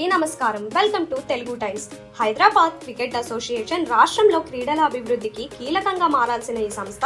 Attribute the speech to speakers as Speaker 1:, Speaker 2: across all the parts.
Speaker 1: అందరికీ నమస్కారం. Welcome to Telugu Times. Hyderabad cricket association రాష్ట్రంలో క్రీడల అభివృద్ధికి కీలకంగా మారాల్సిన ఈ సంస్థ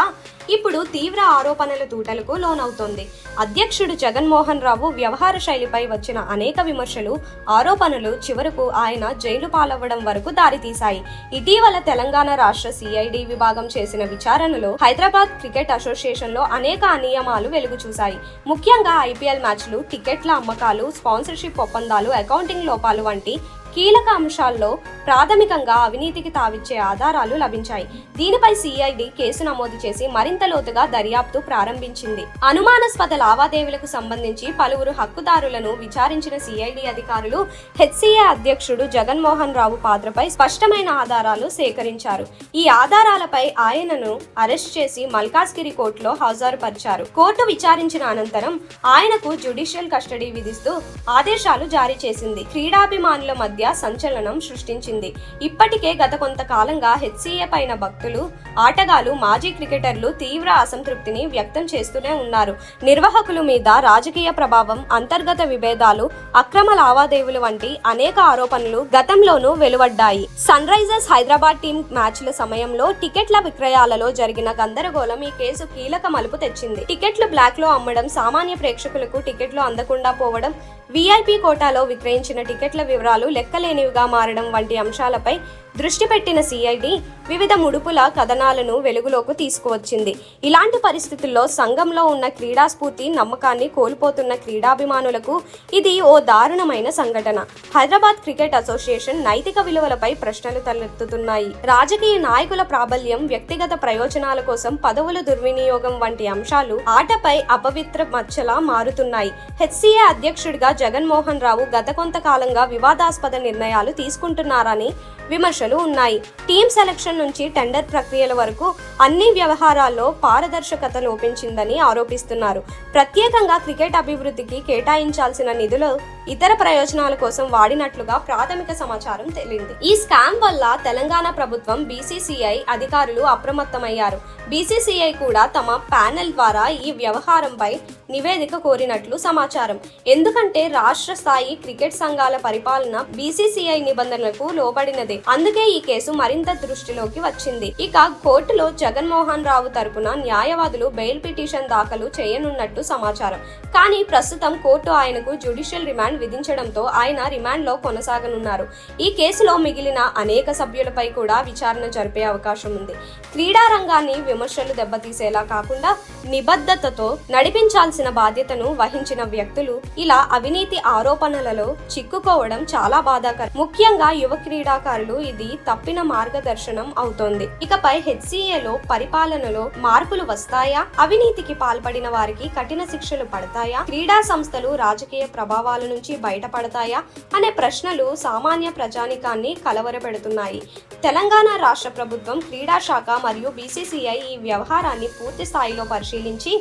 Speaker 1: ఇప్పుడు తీవ్ర ఆరోపణల తూటలకు లోనవుతోంది. అధ్యక్షుడు జగన్మోహన్ రావు వ్యవహార శైలిపై వచ్చిన అనేక విమర్శలు ఆరోపణలు చివరకు ఆయన జైలు పాలవ్వడం వరకు దారితీశాయి. ఇటీవల తెలంగాణ రాష్ట్ర సిఐడి విభాగం చేసిన విచారణలో హైదరాబాద్ క్రికెట్ అసోసియేషన్లో అనేక అనియమాలు వెలుగు చూశాయి ముఖ్యంగా ఐపీఎల్ మ్యాచ్లు టికెట్ల అమ్మకాలు స్పాన్సర్షిప్ ఒప్పందాలు అకౌంటింగ్ లోపాలు లోపాలు వంటి కీలక అంశాల్లో ప్రాథమికంగా అవినీతికి తావిచ్చే ఆధారాలు లభించాయి. దీనిపై సిఐడి కేసు నమోదు చేసి మరింత లోతుగా దర్యాప్తు ప్రారంభించింది. అనుమానాస్పద లావాదేవీలకు సంబంధించి పలువురు హక్కుదారులను విచారించిన సిఐడి అధికారులు హెచ్సిఏ అధ్యక్షుడు జగన్మోహన్ రావు పాత్రపై స్పష్టమైన ఆధారాలు సేకరించారు. ఈ ఆధారాలపై ఆయనను అరెస్ట్ చేసి మల్కాజ్గిరి కోర్టులో హాజరుపరిచారు. కోర్టు విచారించిన అనంతరం ఆయనకు జ్యుడిషియల్ కస్టడీ విధిస్తూ ఆదేశాలు జారీ చేసింది. క్రీడాభిమానుల మధ్య సంచలనం సృష్టించింది. ఇప్పటికే గత కొంతకాలంగా హెచ్సిఏ పైన భక్తులు ఆటగాళ్ళు మాజీ క్రికెటర్లు తీవ్ర అసంతృప్తిని వ్యక్తం చేస్తూనే ఉన్నారు. నిర్వాహకుల మీద రాజకీయ ప్రభావం అంతర్గత విభేదాలు అక్రమ లావాదేవీలు వంటి అనేక ఆరోపణలు గతంలోనూ వెలువడ్డాయి. సన్ రైజర్స్ హైదరాబాద్ టీం మ్యాచ్ల సమయంలో టికెట్ల విక్రయాలలో జరిగిన గందరగోళం ఈ కేసు కీలక మలుపు తెచ్చింది. టికెట్లు బ్లాక్లో అమ్మడం సామాన్య ప్రేక్షకులకు టికెట్లు అందకుండా పోవడం వీఐపీ కోటాలో విక్రయించిన టికెట్ల వివరాలు లెక్కలేనివిగా మారడం వంటి అంశాలపై దృష్టి పెట్టిన సిఐడి వివిధ ముడుపుల కథనాలను వెలుగులోకి తీసుకువచ్చింది. ఇలాంటి పరిస్థితుల్లో సంఘంలో ఉన్న క్రీడా స్ఫూర్తి నమ్మకాన్ని కోల్పోతున్న క్రీడాభిమానులకు ఇది ఓ దారుణమైన సంఘటన. హైదరాబాద్ క్రికెట్ అసోసియేషన్ నైతిక విలువలపై ప్రశ్నలు తలెత్తుతున్నాయి. రాజకీయ నాయకుల ప్రాబల్యం వ్యక్తిగత ప్రయోజనాల కోసం పదవుల దుర్వినియోగం వంటి అంశాలు ఆటపై అపవిత్ర మచ్చలా మారుతున్నాయి. హెచ్సిఏ అధ్యక్షుడిగా జగన్మోహన్ రావు గత కొంతకాలంగా వివాదాస్పద నిర్ణయాలు తీసుకుంటున్నారని విమర్శలు ఉన్నాయి. టీం సెలక్షన్ నుంచి టెండర్ ప్రక్రియల వరకు అన్ని వ్యవహారాల్లో పారదర్శకత లోపించిందని ఆరోపిస్తున్నారు. ప్రత్యేకంగా క్రికెట్ అభివృద్ధికి కేటాయించాల్సిన నిధులు ఇతర ప్రయోజనాల కోసం వాడినట్లుగా ప్రాథమిక సమాచారం తెలిసింది ఈ స్కామ్ వల్ల తెలంగాణ ప్రభుత్వం బీసీసీఐ అధికారులు అప్రమత్తమయ్యారు. బీసీసీఐ కూడా తమ ప్యానెల్ ద్వారా ఈ వ్యవహారంపై నివేదిక కోరినట్లు సమాచారం. ఎందుకంటే రాష్ట్ర స్థాయి క్రికెట్ సంఘాల పరిపాలన బీసీసీఐ నిబంధనలకు లోబడినదే. అందుకే ఈ కేసు మరింత దృష్టిలోకి వచ్చింది. ఇక కోర్టులో జగన్మోహన్ రావు తరపున న్యాయవాదులు బెయిల్ పిటిషన్ దాఖలు చేయనున్నట్టు సమాచారం. కానీ ప్రస్తుతం కోర్టు ఆయనకు జ్యుడిషియల్ రిమాండ్ విధించడంతో ఆయన రిమాండ్లో కొనసాగనున్నారు. ఈ కేసులో మిగిలిన అనేక సభ్యులపై కూడా విచారణ జరిపే అవకాశం ఉంది. క్రీడా రంగాన్ని విమర్శలు దెబ్బతీసేలా కాకుండా నిబద్ధతతో నడిపించాల్సిన బాధ్యతను వహించిన వ్యక్తులు ఇలా అవినీతి ఆరోపణలలో చిక్కుకోవడం చాలా బాధాకరం. ముఖ్యంగా యువ క్రీడాకారులు ఇది తప్పిన మార్గదర్శనం అవుతోంది. ఇకపై హెచ్సిఏలో పరిపాలనలో మార్పులు వస్తాయా? అవినీతికి పాల్పడిన వారికి కఠిన శిక్షలు పడతాయా? క్రీడా సంస్థలు రాజకీయ ప్రభావాల నుంచి బయటపడతాయా? అనే ప్రశ్నలు సామాన్య ప్రజానికాన్ని కలవరపెడుతున్నాయి. తెలంగాణ రాష్ట్ర ప్రభుత్వం క్రీడా శాఖ మరియు బీసీసీఐ ఈ వ్యవహారాన్ని పూర్తి స్థాయిలో పరిశీలించి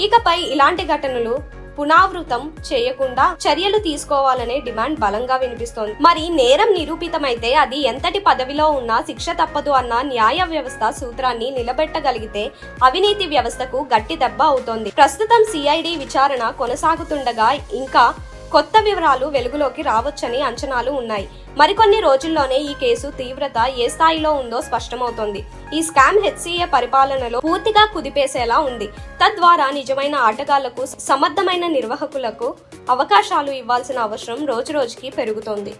Speaker 1: ఇకపై ఇలాంటి ఘటనలు పునరావృతం చేయకుండా చర్యలు తీసుకోవాలనే డిమాండ్ బలంగా వినిపిస్తోంది. మరి నేరం నిరూపితమైతే అది ఎంతటి పదవిలో ఉన్నా శిక్ష తప్పదు అన్న న్యాయ వ్యవస్థ సూత్రాన్ని నిలబెట్టగలిగితే అవినీతి వ్యవస్థకు గట్టి దెబ్బ అవుతోంది. ప్రస్తుతం సిఐడి విచారణ కొనసాగుతుండగా ఇంకా కొత్త వివరాలు వెలుగులోకి రావచ్చని అంచనాలు ఉన్నాయి. మరికొన్ని రోజుల్లోనే ఈ కేసు తీవ్రత ఏ స్థాయిలో ఉందో స్పష్టమవుతోంది. ఈ స్కామ్ హెచ్సిఏ పరిపాలనలో పూర్తిగా కుదిపేసేలా ఉంది. తద్వారా నిజమైన ఆటగాళ్ళకు సమర్థమైన నిర్వాహకులకు అవకాశాలు ఇవ్వాల్సిన అవసరం రోజురోజుకి పెరుగుతోంది.